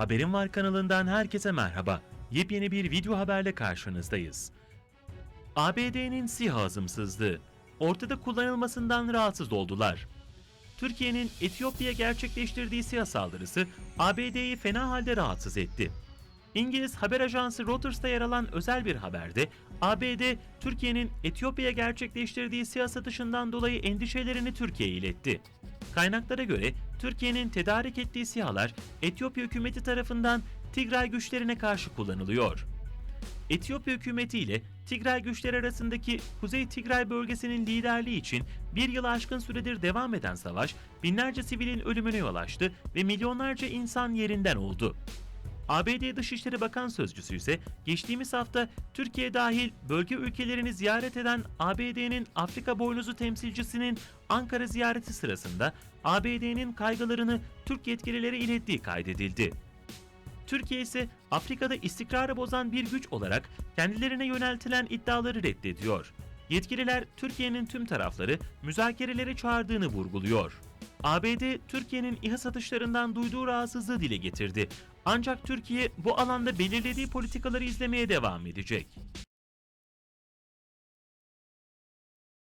Haberim Var kanalından herkese merhaba. Yepyeni bir video haberle karşınızdayız. ABD'nin SİHA azımsızlığı. Ortada kullanılmasından rahatsız oldular. Türkiye'nin Etiyopya'ya gerçekleştirdiği SİHA saldırısı ABD'yi fena halde rahatsız etti. İngiliz haber ajansı Reuters'ta yer alan özel bir haberde ABD, Türkiye'nin Etiyopya'ya gerçekleştirdiği SİHA satışından dolayı endişelerini Türkiye'ye iletti. Kaynaklara göre Türkiye'nin tedarik ettiği SİHA'lar Etiyopya hükümeti tarafından Tigray güçlerine karşı kullanılıyor. Etiyopya hükümeti ile Tigray güçleri arasındaki Kuzey Tigray bölgesinin liderliği için bir yıl aşkın süredir devam eden savaş binlerce sivilin ölümüne yol açtı ve milyonlarca insan yerinden oldu. ABD Dışişleri Bakan Sözcüsü ise geçtiğimiz hafta Türkiye dahil bölge ülkelerini ziyaret eden ABD'nin Afrika boynuzu temsilcisinin Ankara ziyareti sırasında ABD'nin kaygılarını Türk yetkililere ilettiği kaydedildi. Türkiye ise Afrika'da istikrarı bozan bir güç olarak kendilerine yöneltilen iddiaları reddediyor. Yetkililer Türkiye'nin tüm tarafları müzakerelere çağırdığını vurguluyor. ABD, Türkiye'nin İHA satışlarından duyduğu rahatsızlığı dile getirdi. Ancak Türkiye bu alanda belirlediği politikaları izlemeye devam edecek.